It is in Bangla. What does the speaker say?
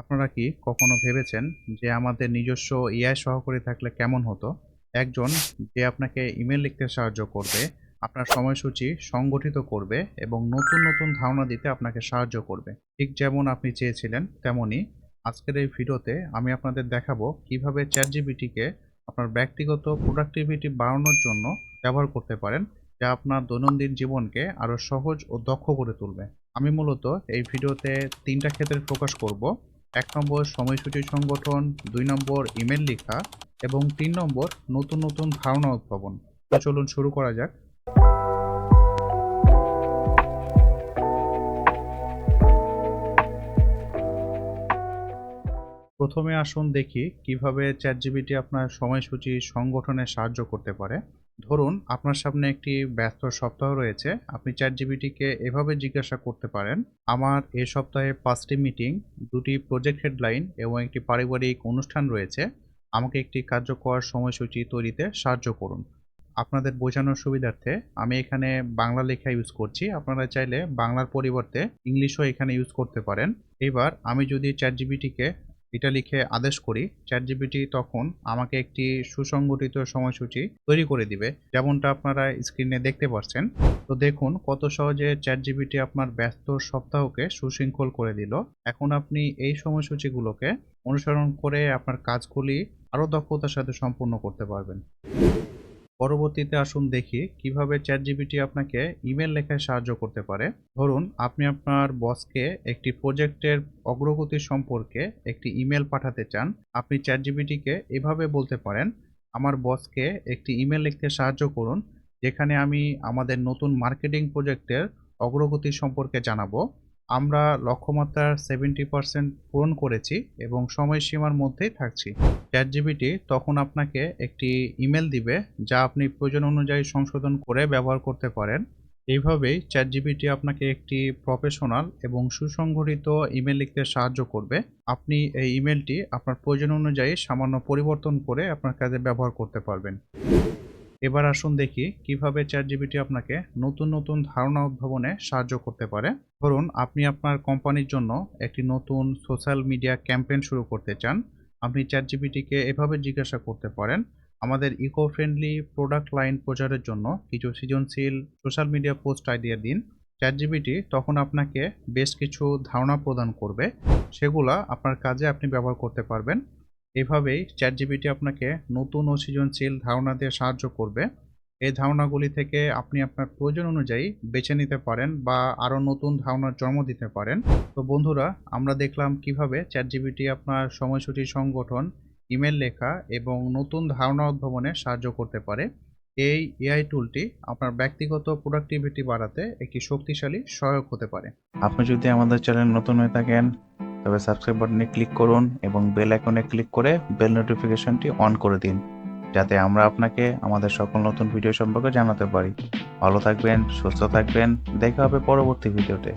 আপনারা কি কখনো ভেবেছেন যে আমাদের নিজস্ব এআই সহকারী থাকলে কেমন হতো? একজন যে আপনাকে ইমেল লিখতে সাহায্য করবে, আপনার সময়সূচি সংগঠিত করবে এবং নতুন নতুন ধারণা দিতে আপনাকে সাহায্য করবে। ঠিক যেমন আপনি চেয়েছিলেন তেমনই আজকের এই ভিডিওতে আমি আপনাদের দেখাবো কীভাবে চ্যাট জিবিটিকে আপনার ব্যক্তিগত প্রোডাক্টিভিটি বাড়ানোর জন্য ব্যবহার করতে পারেন, যা আপনার দৈনন্দিন জীবনকে আরও সহজ ও দক্ষ করে তুলবে। আমি মূলত এই ভিডিওতে তিনটা ক্ষেত্রে ফোকাস করব। এক নম্বর সময়সূচি সংগঠন, দুই নম্বর ইমেল লেখা, এবং তিন নম্বর নতুন নতুন ধারণা উদ্ভাবন। তো চলুন শুরু করা যাক। প্রথমে আসুন দেখি কীভাবে চ্যাটজিপিটি আপনার সময়সূচি সংগঠনে সাহায্য করতে পারে। ধরুন আপনার সামনে একটি ব্যস্ত সপ্তাহ রয়েছে, আপনি চ্যাট জিবিটিকে এভাবে জিজ্ঞাসা করতে পারেন, আমার এ সপ্তাহে পাঁচটি মিটিং, দুটি প্রজেক্ট হেডলাইন এবং একটি পারিবারিক অনুষ্ঠান রয়েছে, আমাকে একটি কার্যকর সময়সূচি তৈরিতে সাহায্য করুন। আপনাদের বোঝানোর সুবিধার্থে আমি এখানে বাংলা লেখা ইউজ করছি, আপনারা চাইলে বাংলার পরিবর্তে ইংলিশও এখানে ইউজ করতে পারেন। এবার আমি যদি চ্যাটজিপিটিকে এটা লিখে আদেশ করি চ্যাট জিপিটি তখন আমাকে একটি সুসংগঠিত সময়সূচি তৈরি করে দিবে। যেমনটা আপনারা স্ক্রিনে দেখতে পাচ্ছেন। তো দেখুন কত সহজে চ্যাট জিপিটি আপনার ব্যস্ত সপ্তাহকে সুশৃঙ্খল করে দিল। এখন আপনি এই সময়সূচিগুলোকে অনুসরণ করে আপনার কাজগুলি আরও দক্ষতার সাথে সম্পূর্ণ করতে পারবেন। পরবর্তীতে আসুন দেখি কীভাবে চ্যাটজিপিটি আপনাকে ইমেল লেখায় সাহায্য করতে পারে। ধরুন, আপনি আপনার বসকে একটি প্রজেক্টের অগ্রগতি সম্পর্কে একটি ইমেল পাঠাতে চান। আপনি চ্যাটজিপিটিকে এভাবে বলতে পারেন, আমার বসকে একটি ইমেল লিখতে সাহায্য করুন, যেখানে আমি আমাদের নতুন মার্কেটিং প্রজেক্টের অগ্রগতি সম্পর্কে জানাব। আমরা লক্ষ্যমাত্রার সেভেন্টি পার্সেন্ট পূরণ করেছি এবং সময়সীমার মধ্যেই থাকছি। চ্যাটজিপিটি তখন আপনাকে একটি ইমেল দিবে যা আপনি প্রয়োজন অনুযায়ী সংশোধন করে ব্যবহার করতে পারেন। এইভাবেই চ্যাটজিপিটি আপনাকে একটি প্রফেশনাল এবং সুসংগঠিত ইমেল লিখতে সাহায্য করবে। আপনি এই ইমেলটি আপনার প্রয়োজন অনুযায়ী সামান্য পরিবর্তন করে আপনার কাজে ব্যবহার করতে পারবেন। এবার আসুন দেখি কীভাবে চ্যাটজিপিটি আপনাকে নতুন নতুন ধারণা উদ্ভাবনে সাহায্য করতে পারে। ধরুন, আপনি আপনার কোম্পানির জন্য একটি নতুন সোশ্যাল মিডিয়া ক্যাম্পেইন শুরু করতে চান। আপনি চ্যাটজিপিটিকে এভাবে জিজ্ঞাসা করতে পারেন, আমাদের ইকো ফ্রেন্ডলি প্রোডাক্ট লাইন প্রচারের জন্য কিছু সৃজনশীল সোশ্যাল মিডিয়া পোস্ট আইডিয়া দিন। চ্যাটজিপিটি তখন আপনাকে বেশ কিছু ধারণা প্রদান করবে। সেগুলা আপনার কাজে আপনি ব্যবহার করতে পারবেন। এভাবেই চ্যাটজিপিটি আপনাকে নতুন ও সৃজনশীল ধারণা দিয়ে সাহায্য করবে। এই ধারণাগুলি থেকে আপনি আপনার প্রয়োজন অনুযায়ী বেছে নিতে পারেন বা আরও নতুন ধারণার জন্ম দিতে পারেন। তো বন্ধুরা, আমরা দেখলাম কীভাবে চ্যাটজিপিটি আপনার সময়সূচি সংগঠন, ইমেল লেখা এবং নতুন ধারণা উদ্ভাবনে সাহায্য করতে পারে। এই এআই টুলটি আপনার ব্যক্তিগত প্রোডাক্টিভিটি বাড়াতে একটি শক্তিশালী সহায়ক হতে পারে। আপনি যদি আমাদের চ্যানেল নতুন হয়ে থাকেন তবে সাবস্ক্রাইব বাটনে ক্লিক করুন এবং বেল আইকনে ক্লিক করে বেল নোটিফিকেশনটি অন করে দিন, যাতে আমরা আপনাকে আমাদের সকল নতুন ভিডিও সম্পর্কে জানাতে পারি। ভালো থাকবেন, সুস্থ থাকবেন, দেখা হবে পরবর্তী ভিডিওতে